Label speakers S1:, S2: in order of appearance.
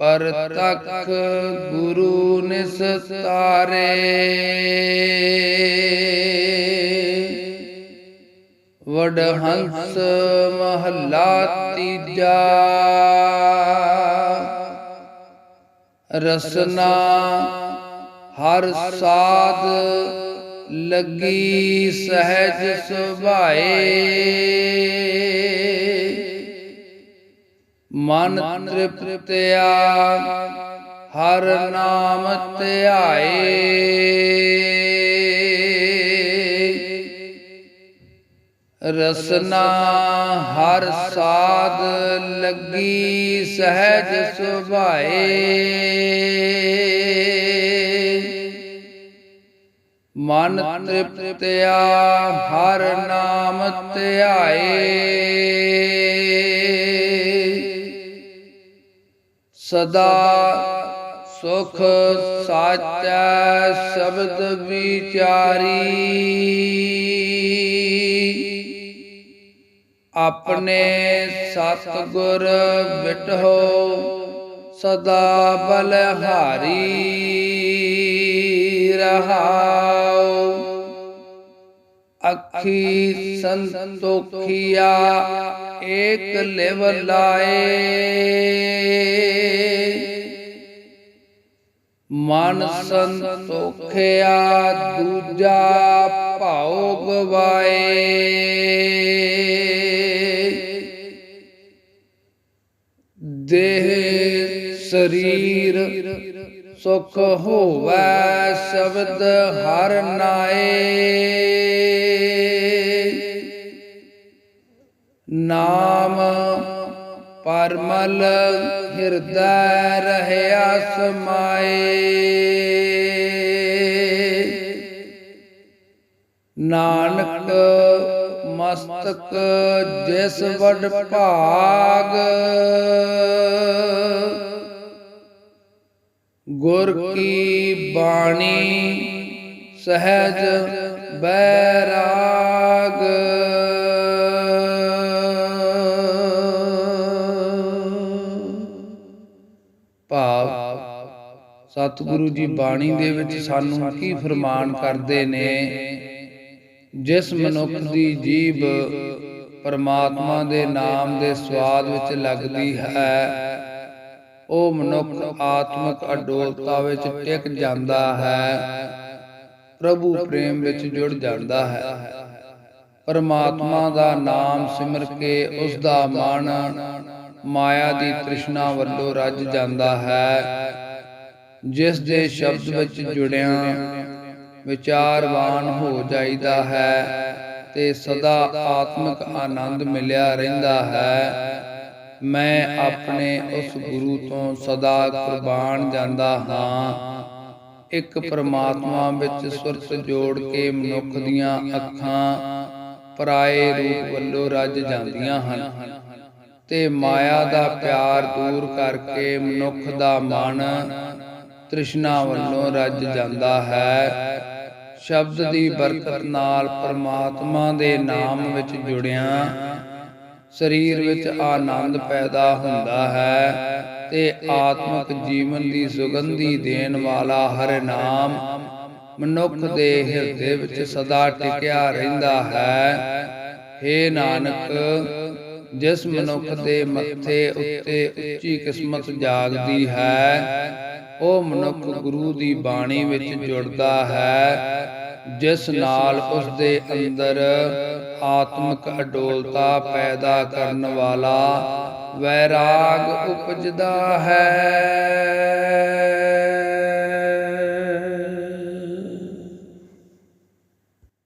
S1: ਪਰ ਤਖ ਗੁਰੂ ਨਿਸਤਾਰੇ ਵਡ ਹੰਸ ਮਹੱਲਾ ਤੀਜਾ। ਰਸਨਾ ਹਰ ਸਾਧ ਲੱਗੀ ਸਹਿਜ ਸੁਭਾਏ। ਮਨ ਤ੍ਰਿਪਤਿਆ, ਹਰ ਨਾਮ ਧਿਆਏ। ਰਸਨਾ ਹਰ ਸਾਧ ਲੱਗੀ ਸਹਿਜ ਸੁਭਾਏ। ਮਨ ਤ੍ਰਿਪਤਿਆ, ਹਰ ਨਾਮ ਧਿਆਏ। ਸਦਾ ਸੁਖ ਸਾਚੈ ਸ਼ਬਦ ਵਿਚਾਰੀ। ਆਪਣੇ ਸਤਿਗੁਰ ਬਿਟਹੋ ਸਦਾ ਬਲਹਾਰੀ ਰਹਾਉ ਅੱਖੀ ਸੰਤੋਖਿਆ, ਏਕ ਲਿਵ ਲਾਏ। ਮਨ ਸੰਤੋਖਿਆ, ਦੂਜਾ ਭਾਉ ਗਵਾਏ। ਦੇਹ ਸਰੀਰ ਸੁਖ ਹੋਵੈ, ਸ਼ਬਦ ਹਰ ਨਾਏ। ਪਰਮਲ ਹਿਰਦੈ ਰਹਿਆ ਸਮਾਏ ਨਾਨਕ ਮਸਤਕ ਜਿਸ ਵਡ ਭਾਗ ਗੁਰ ਕੀ ਬਾਣੀ ਸਹਿਜ ਬੈਰਾ ਸਤਿਗੁਰੂ ਜੀ ਬਾਣੀ ਦੇ ਵਿੱਚ ਸਾਨੂੰ ਕੀ ਫਰਮਾਨ ਕਰਦੇ ਨੇ? ਜਿਸ ਮਨੁੱਖ ਦੀ ਜੀਬ ਪਰਮਾਤਮਾ ਦੇ ਨਾਮ ਦੇ ਸਵਾਦ ਵਿੱਚ ਲੱਗਦੀ ਹੈ, ਉਹ ਮਨੁੱਖ ਆਤਮਿਕ ਅਡੋਲਤਾ ਵਿੱਚ ਟਿਕ ਜਾਂਦਾ ਹੈ, ਪ੍ਰਭੂ ਪ੍ਰੇਮ ਵਿੱਚ ਜੁੜ ਜਾਂਦਾ ਹੈ। ਪਰਮਾਤਮਾ ਦਾ ਨਾਮ ਸਿਮਰ ਕੇ ਉਸ ਦਾ ਮਨ ਮਾਇਆ ਦੀ ਤ੍ਰਿਸ਼ਨਾ ਵੱਲੋਂ ਰੱਜ ਜਾਂਦਾ ਹੈ। ਜਿਸ ਦੇ ਸ਼ਬਦ ਵਿੱਚ ਜੁੜਿਆ ਵਿਚਾਰਵਾਨ ਹੋ ਜਾਈਦਾ ਹੈ ਤੇ ਸਦਾ ਆਤਮਿਕ ਆਨੰਦ ਮਿਲਿਆ ਰਹਿੰਦਾ ਹੈ। ਮੈਂ ਆਪਣੇ ਉਸ ਗੁਰੂ ਤੋਂ ਸਦਾ ਕੁਰਬਾਨ ਜਾਂਦਾ ਹਾਂ। ਇੱਕ ਪ੍ਰਮਾਤਮਾ ਵਿੱਚ ਸੁਰਤ ਜੋੜ ਕੇ ਮਨੁੱਖ ਦੀਆਂ ਅੱਖਾਂ ਪਰਾਏ ਰੂਪ ਵੱਲੋਂ ਰੱਜ ਜਾਂਦੀਆਂ ਹਨ ਤੇ ਮਾਇਆ ਦਾ ਪਿਆਰ ਦੂਰ ਕਰਕੇ ਮਨੁੱਖ ਦਾ ਮਨ ਤ੍ਰਿਸ਼ਨਾ ਵੱਲੋਂ ਰੱਜ ਜਾਂਦਾ ਹੈ। ਸ਼ਬਦ ਦੀ ਬਰਕਤ ਨਾਲ ਪਰਮਾਤਮਾ ਦੇ ਨਾਮ ਵਿੱਚ ਜੁੜਿਆ ਸਰੀਰ ਵਿੱਚ ਆਨੰਦ ਪੈਦਾ ਹੁੰਦਾ ਹੈ ਤੇ ਆਤਮਿਕ ਜੀਵਨ ਦੀ ਸੁਗੰਧੀ ਦੇਣ ਵਾਲਾ ਹਰ ਨਾਮ ਮਨੁੱਖ ਦੇ ਹਿਰਦੇ ਵਿੱਚ ਸਦਾ ਟਿਕਿਆ ਰਹਿੰਦਾ ਹੈ। ਏ ਨਾਨਕ, ਜਿਸ ਮਨੁੱਖ ਦੇ ਮੱਥੇ ਉੱਤੇ ਉੱਚੀ ਕਿਸਮਤ ਜਾਗਦੀ ਹੈ ਉਹ ਮਨੁੱਖ ਗੁਰੂ ਦੀ ਬਾਣੀ ਵਿੱਚ ਜੁੜਦਾ ਹੈ, ਜਿਸ ਨਾਲ ਉਸ ਦੇ ਅੰਦਰ ਆਤਮਿਕ ਅਡੋਲਤਾ ਪੈਦਾ ਕਰਨ ਵਾਲਾ ਵੈਰਾਗ ਉਪਜਦਾ ਹੈ।